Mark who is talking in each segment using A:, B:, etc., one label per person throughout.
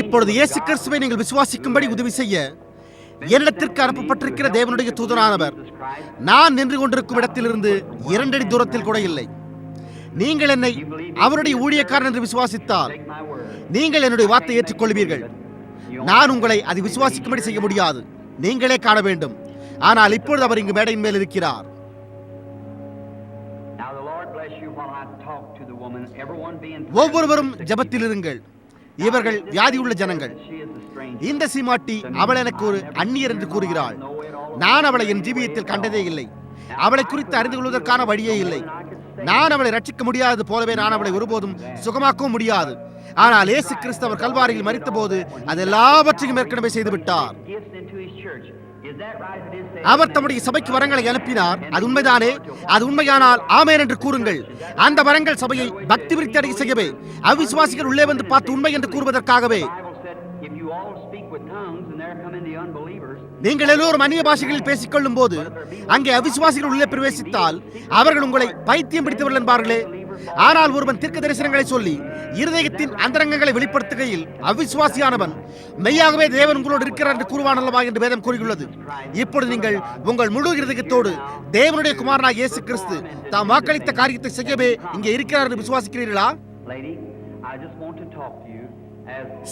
A: இப்பொழுது இயேசு கிறிஸ்துவை நீங்கள் விசுவாசிக்கும்படி உதவி செய்ய என்னிடத்திற்கு அனுப்பப்பட்டிருக்கிற தேவனுடைய தூதரானவர். நான் நின்று கொண்டிருக்கும் இடத்திலிருந்து இரண்டடி தூரத்தில் கூட இல்லை. நீங்கள் என்னை அவருடைய ஊழியக்காரன் என்று விசுவாசித்தால். நீங்கள் என்னுடைய வார்த்தை ஏற்றுக்கொள்வீர்கள். நான் உங்களை அதை விசுவாசிக்கும்படி செய்ய முடியாது. நீங்களே காண வேண்டும். ஆனால் இப்பொழுது அவர் இங்கு மேடையின் மேல் இருக்கிறார். ஒவ்வொருவரும் ஜெபத்தில் இருங்கள் இவர்கள் வியாதியுள்ள ஜனங்கள். இந்த சீமாட்டி அவள் எனக்கு ஒரு அந்நியர் என்று கூறுகிறாள். நான் அவளை என் ஜீவியத்தில் கண்டதே இல்லை. அவளை குறித்து அறிந்து கொள்வதற்கான வழியே இல்லை. நான் அவளை ரட்சிக்க முடியாதது போலவே நான் அவளை ஒருபோதும் சுகமாக்கவும் முடியாது. ஆனால் இயேசு கிறிஸ்து அவர் கல்வாரியில் மறித்தபோது அது எல்லாவற்றையும் ஏற்கனவே செய்து அவர் தம்முடைய சபைக்கு வரங்களை அனுப்பினார். அது உண்மைதானே? அது உண்மையானால் ஆமேன் என்று கூறுங்கள். அந்த வரங்கள் சபையை பக்தி விருத்தி அடைய செய்யவே அவிசுவாசிகள் உள்ளே வந்து பார்த்து உண்மை என்று கூறுவதற்காகவே. நீங்கள் எல்லோரும் அந்நிய பாஷைகளில் பேசிக்கொள்ளும் போது அங்கே அவிசுவாசிகள் உள்ளே பிரவேசித்தால் அவர்கள் உங்களை பைத்தியம் பிடித்தவர்கள் என்பார்களே. ஆனால் ஒருவன் தீர்க்க தரிசனங்களை சொல்லி இருதயத்தின் அந்தரங்கங்களை வெளிப்படுத்துகையில் அவிசுவாசியானவன் மெய்யாகவே தேவன் உங்களோடு இருக்கிறார் என்று கூறுவான் அல்லவா என்று வேதம் கூறியுள்ளது. இப்பொழுது நீங்கள் உங்கள் முழு இருதயத்தோடு தேவனுடைய குமாரனாக இயேசு கிறிஸ்து தாம் வாக்களித்த காரியத்தை செய்யவே இங்கே இருக்கிறார் என்று விசுவாசிக்கிறீர்களா?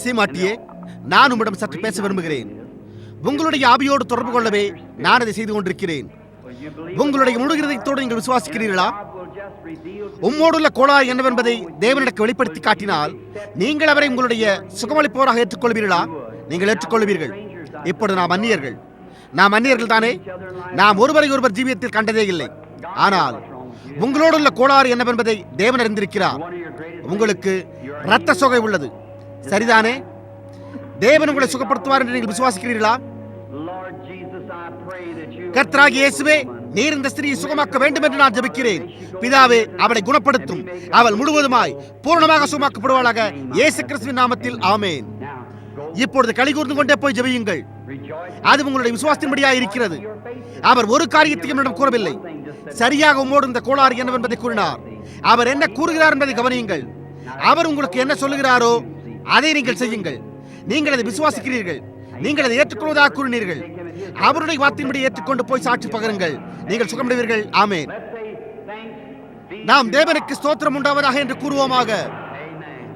A: சீமாட்டியே நான் உம்மிடம் சற்று பேச விரும்புகிறேன். உங்களுடைய ஆவியோடு தொடர்பு கொள்ளவே நான் அதை செய்து கொண்டிருக்கிறேன். உங்களுடைய முழு நீங்கள் விசுவாசிக்கிறீர்களா? உம்மோடுள்ள கோளாறு என்னவென்பதை தேவனிடக்கு வெளிப்படுத்தி காட்டினால் நீங்கள் அவரை உங்களுடைய சுகமளிப்போராக ஏற்றுக்கொள்வீர்களா? நீங்கள் ஏற்றுக்கொள்வீர்கள். இப்பொழுது நாம் அந்நியர்கள். நாம் அந்நியர்கள் தானே? நாம் ஒருவரை ஒருவர் ஜீவியத்தில் கண்டதே இல்லை. ஆனால் உங்களோடுள்ள கோளாறு என்னவென்பதை தேவன் அறிந்திருக்கிறார். உங்களுக்கு இரத்த சொகை உள்ளது. சரிதானே? தேவன் உங்களை சுகப்படுத்துவார் என்று நீங்கள் விசுவாசிக்கிறீர்களா? கர்த்தராகிய இயேசுவே நீர் இந்த ஸ்திரியை சுகமாக்க வேண்டும் என்று நான் ஜெபிக்கிறேன். பிதாவே அவளை குணப்படுத்தும். அவள் முழுவதுமாய் பூரணமாக சுகமாக்கப்படுவாளாக. இயேசு கிறிஸ்துவின் நாமத்தில் ஆமேன். இப்பொழுது களி கூர்ந்து கொண்டே போய் ஜெபியுங்கள். அது உங்களுடைய விசுவாசத்தின்படியாக இருக்கிறது. அவர் ஒரு காரியத்தையும் என்னிடம் கூறவில்லை. சரியாக உம்மோடு இந்த கோளாறு என்னவென்பதை கூறினார். அவர் என்ன கூறுகிறார் என்பதை கவனியுங்கள். அவர் உங்களுக்கு என்ன சொல்லுகிறாரோ அதை நீங்கள் செய்யுங்கள். நீங்கள் அதை விசுவாசிக்கிறீர்கள். நீங்கள் அதை ஏற்றுக்கொள்வதாக கூறினீர்கள். அவருடைய வார்த்தையின்படி ஏற்றுக்கொண்டு போய் சாட்சி பகருங்கள். நீங்கள் சுகமடைவீர்கள். ஆமென். நாம் தேவனுக்கு ஸ்தோத்திரம் உண்டாவதாக என்று கூறுவோமாக.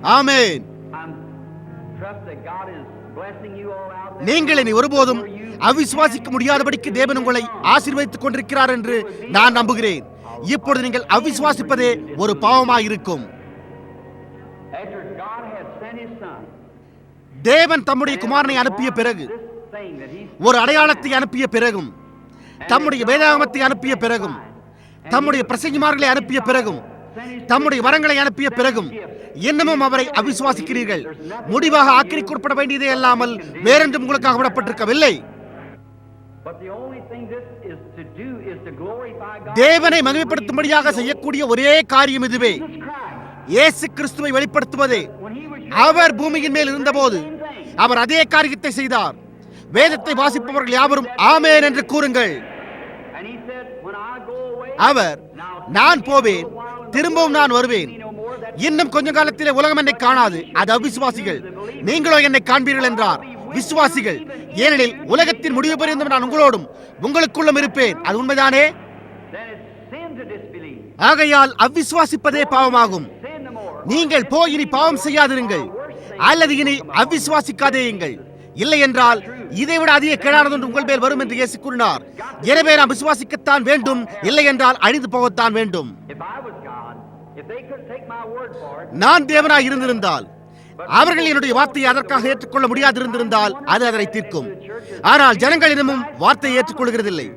B: Amen.
A: நீங்கள் இனி ஒருபோதும் அவிசுவாசிக்க முடியாதபடிக்கு தேவன் உங்களை ஆசீர்வதித்துக் கொண்டிருக்கிறார் என்று நான் நம்புகிறேன். இப்பொழுது நீங்கள் அவிசுவாசிப்பதே ஒரு பாவமாக இருக்கும் தேவன் தம்முடைய குமாரனை அனுப்பிய பிறகு ஒரு அடையாளத்தை அனுப்பிய பிறகும் தம்முடைய வேதாகமத்தை அனுப்பிய பிறகும் தம்முடைய பிரசங்கிமார்களை அனுப்பிய பிறகும் தம்முடைய வரங்களை அனுப்பிய பிறகும் இன்னமும் அவரை அவிசுவாசிக்கிறீர்கள். முடிவாக ஆக்கிரிக்குட்பட வேண்டியதே அல்லாமல் வேறென்றும் உங்களுக்காக விடப்பட்டிருக்கவில்லை. தேவனை மகிமைப்படுத்தும்படியாக செய்யக்கூடிய ஒரே காரியம் இதுவே. இயேசு கிறிஸ்துவை வெளிப்படுத்துவதே. அவர் பூமியின் மேல் இருந்தபோது அவர் அதே காரியத்தை செய்தார். வேதத்தை வாசிப்பவர்கள் யாவரும் ஆமேன் என்று கூறுங்கள். அவர் நான் போவேன் திரும்பவும் நான் வருவேன். இன்னும் கொஞ்ச காலத்திலே உலகம் என்னை காணாது. அது அவிசுவாசிகள். நீங்களோ என்னை காண்பீர்கள் என்றார். விசுவாசிகள் ஏனெனில் உலகத்தின் முடிவு பரியந்தம் நான் உங்களோடும் உங்களுக்குள்ளும் இருப்பேன். அது உண்மைதானே? ஆகையால் அவ்விசுவாசிப்பதே பாவமாகும். நீங்கள் போய் இனி பாவம் செய்யாதிருங்கள். அல்லது இனி அவ்விசுவாசிக்காதேயுங்கள் இல்லை என்றால் இதைவிட அதிக கேடானது ஒன்று உங்கள் மேல் வரும் என்று இயேசு கூறினார். எனவே நாம் விசுவாசிக்கத்தான் வேண்டும் இல்லை என்றால் அழிந்து போகத்தான் வேண்டும். நான் தேவனாய் இருந்திருந்தால் அவர்கள் என்னுடைய வார்த்தையை அதற்காக ஏற்றுக்கொள்ள முடியாதிருந்திருந்தால் அது அதனை தீர்க்கும். ஆனால் ஜனங்கள் இன்னமும் வார்த்தையை ஏற்றுக்கொள்கிறதில்லை.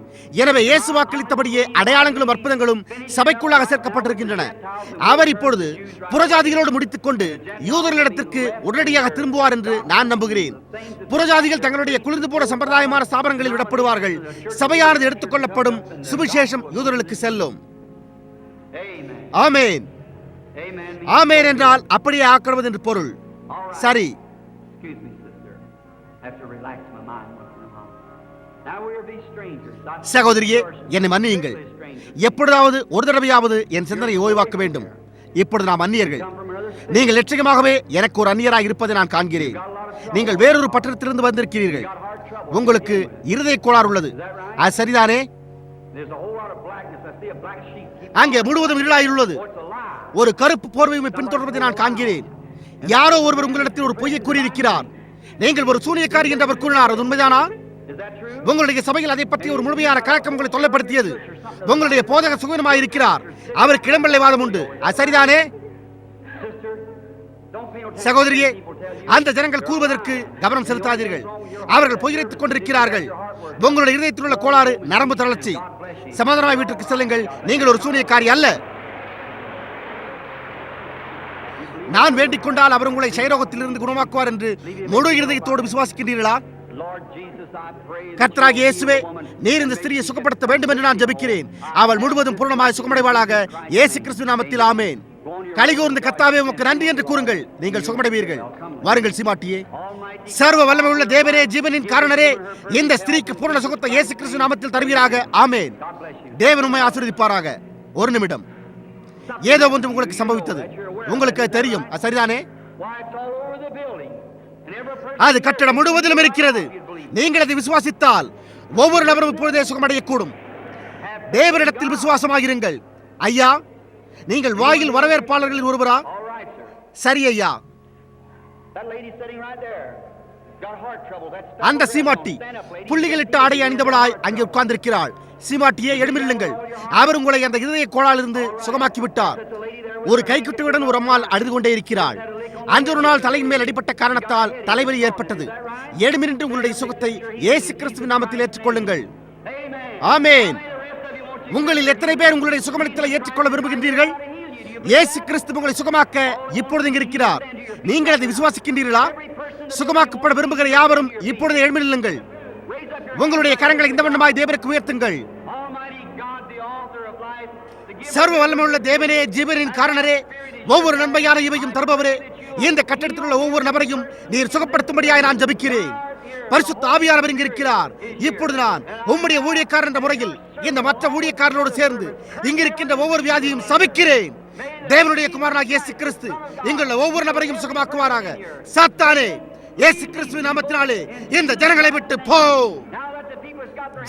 A: எனவே இயேசு வாக்களித்தபடியே அடையாளங்களும் அற்புதங்களும் சபைக்குள்ளாக சேர்க்கப்பட்டிருக்கின்றன. அவர் இப்பொழுது புறஜாதிகளோடு முடித்துக்கொண்டு யூதர்களிடத்திற்கு உடனடியாக திரும்புவார் என்று நான் நம்புகிறேன். புறஜாதிகள் தங்களுடைய குளிர்ந்து போன சம்பிரதாயமான ஸ்தாபனங்களில் விடப்படுவார்கள். சபையானது எடுத்துக்கொள்ளப்படும் சுவிசேஷம் யூதர்களுக்கு செல்லும். ஆமேன். ஆமேன் என்றால் அப்படியே ஆக்கிரமது என்று பொருள். சரி. சகோதரியே என்னை மன்னியுங்கள். எப்பொழுதாவது ஒரு தடவையாவது என் சிந்தனையை ஓய்வாக்க வேண்டும். இப்பொழுது நாம் அந்நியர்கள் நீங்கள் நிச்சயமாகவே எனக்கு ஒரு அந்நியராக இருப்பதை நான் காண்கிறேன். நீங்கள் வேறொரு பட்டணத்திலிருந்து வந்திருக்கிறீர்கள். உங்களுக்கு இருதய கோளாறு உள்ளது. அது சரிதானே? அங்கே முழுவதும் இருளாய் உள்ளது
B: Oh.
A: ஒரு கருப்பு போர்வையை பின்தொடர்வதை நான் காண்கிறேன். யாரோ ஒருவர் உங்களிடத்தில் ஒரு பொய்யை கூறியிருக்கிறார். நீங்கள் ஒரு சூனியக்காரி என்று அவர் கூறினார். அது உண்மைதானா? உங்களுடைய சபையில் அதை பற்றி ஒரு முழுமையான கலக்கம் உங்களை தொல்லைப்படுத்தியது. உங்களுடைய போதக சுகமாய் இருக்கிறார். அவருக்கு இடம்பிள்ளை வாதம் உண்டு. அது சரிதானே? சகோதரியே. அந்த ஜனங்கள் கூறுவதற்கு கவனம் செலுத்தாதீர்கள். அவர்கள் பொய்யரைத்துக் கொண்டிருக்கிறார்கள். உங்களுடைய இதயத்தில் உள்ள கோளாறு நரம்பு தளர்ச்சி. சமாதானமாய் வீட்டுக்கு செல்லுங்கள். நீங்கள் ஒரு சூனியக்காரி அல்ல. நான் வேண்டிக் கொண்டால் அவர் உங்களை ஷைரோகத்திலிருந்து குணமாக்குவார் என்று முழு இருதயத்தோடு விசுவாசிக்கின்றீர்களா?
B: You.
A: இயேசுவே நீர் இந்த ஸ்திரியை சுகப்படுத்த வேண்டும் என்று நான் ஜெபிக்கிறேன். அவள் முழுவதும் பூர்ணமாய் சுகமடைவாளாக. இயேசு கிறிஸ்து நாமத்தில் ஆமென். கலிகூர்ந்து கர்த்தாவே உமக்கு நன்றி என்று கூறுங்கள். நீங்கள் சுகமடைவீர்கள். வாருங்கள் சீமாட்டியே. சர்வ வல்லமை உள்ள தேவனே ஜீவனின் காரணரே இந்த ஸ்திரீக்கு பூரண சுகத்தை இயேசு கிறிஸ்து நாமத்தில் தருவீராக. ஆமென். தேவன் உம்மை ஆசீர்வதிப்பாராக. ஒரு நிமிடம். ஏதோ ஒன்று உங்களுக்கு சம்பவித்தது. உங்களுக்கு தெரியும். சரிதானே? அது கட்டடம் முழுவதிலும் இருக்கிறது. நீங்கள் அதை விசுவாசித்தால் ஒவ்வொரு நபரும் இப்பொழுதே சுகமடையக்கூடும். தேவனிடத்தில் விசுவாசமாயிருங்கள். ஐயா நீங்கள் வாயில் வரவேற்பாளர்களில் ஒருவரா. சரி ஐயா. அந்த சீமாட்டி புள்ளிகளிட்ட ஆடை அணிந்தவளாய் அங்கே உட்கார்ந்திருக்கிறாள். சீமாட்டியே எழுமில்லுங்கள் அவர் உங்களை அந்த இதய கோளாலிருந்து சுகமாக்கி விட்டார் ஒரு கைக்குட்டுடன் ஒரு அம்மாள் அழுது கொண்டே இருக்கிறாள். அன்றொரு நாள் தலையின் மேல் அடிபட்ட காரணத்தால் தலைவலி ஏற்பட்டது. எழுமினின்று உங்களுடைய சுகத்தை ஏசு கிறிஸ்துவின் நாமத்தில் ஏற்றுக்கொள்ளுங்கள். ஆமேன். உங்களில் எத்தனை பேர் உங்களுடைய சுகமனத்தில் ஏற்றுக்கொள்ள விரும்புகின்றீர்கள்? இயேசு கிறிஸ்து உங்களை சுகமாக்க இப்பொழுது இங்கு இருக்கிறார். நீங்கள் அதை விசுவாசிக்கின்றீர்களா? சுகமாக்கப்பட விரும்புகிற யாவரும் இப்பொழுது எழுமில்லுங்கள் உங்களுடைய கரங்களை இந்த வண்ணமாய் தேவருக்கு உயர்த்துங்கள். சர்வ வல்லமையுள்ள தேவனே ஜீவனின் காரணரே ஒவ்வொரு நன்மையான இவையும் தருபவரே. இந்த கட்டடத்தில் உள்ள ஒவ்வொரு நபரையும் நீர் சுகப்படுத்தும்படியாய் நான் ஜபிக்கிறேன். பரிசுத்த ஆவியானவர் இங்கு இருக்கிறார். இப்பொழுது நான் உம்முடைய ஊழியக்காரர் என்ற முறையில் இந்த மற்ற ஊழியக்காரர்களோடு சேர்ந்து இங்கு இருக்கின்ற ஒவ்வொரு வியாதியும் சபிக்கிறேன். தேவனுடைய குமாரனாக இயேசு கிறிஸ்து இங்குள்ள ஒவ்வொரு நபரையும் சுகமாக்குவாராக. சாத்தானே இயேசு கிறிஸ்துவின் நாமத்தினாலே இந்த ஜனங்களை விட்டு போ.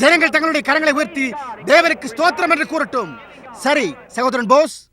A: ஜனங்கள் தங்களுடைய கரங்களை உயர்த்தி தேவனுக்கு ஸ்தோத்திரம் என்று கூறட்டும். సరే సహోదరన్ బోస్.